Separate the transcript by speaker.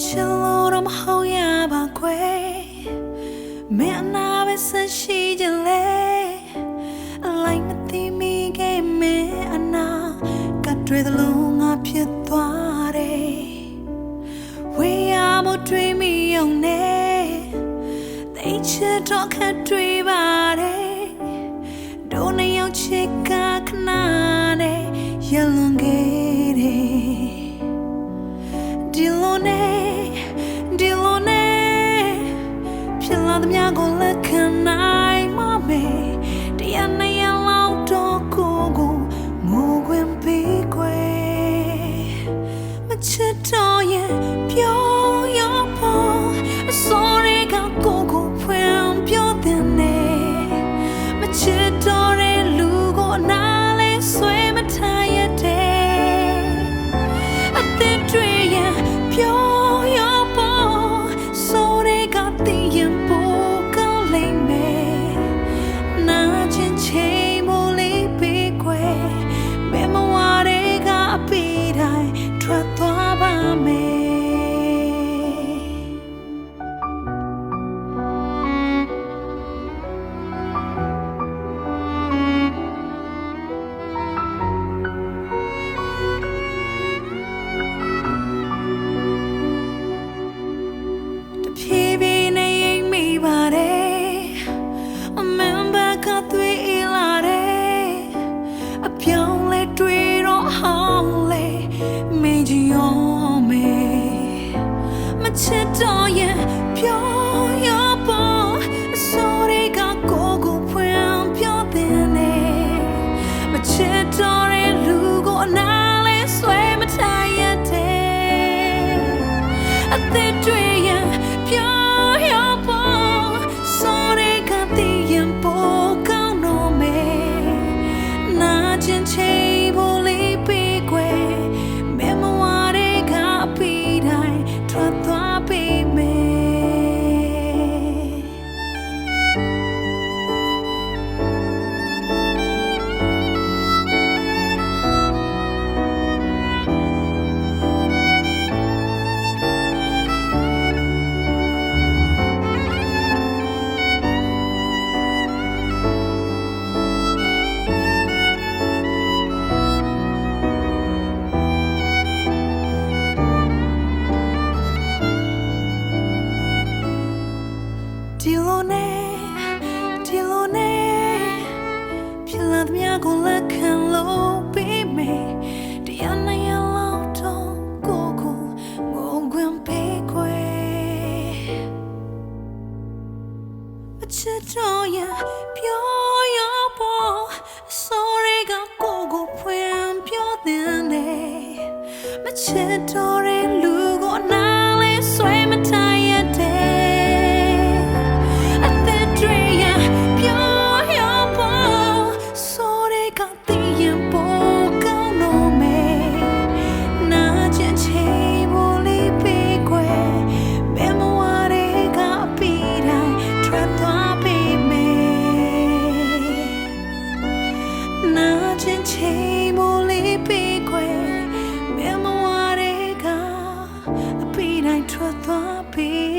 Speaker 1: ချင်လို့တော့မဟုတ်ရပါခွေမင်းအနာပဲဆက်ရှိကြလေအလိုက်မသိမိခဲ့မင်းအနာကတွေ့သလုံးငါဖြစ်သွားတယ်ဝေးရမတွေ့မိအောင်နဲ့သိချစ်တော့ခက်တွေ့ပါတယ်တို့နှစ်ယောက်ချစ်က 마치 너의 별. aku lekang 那间寂寞里闭关，别梦话的歌，比来错多比。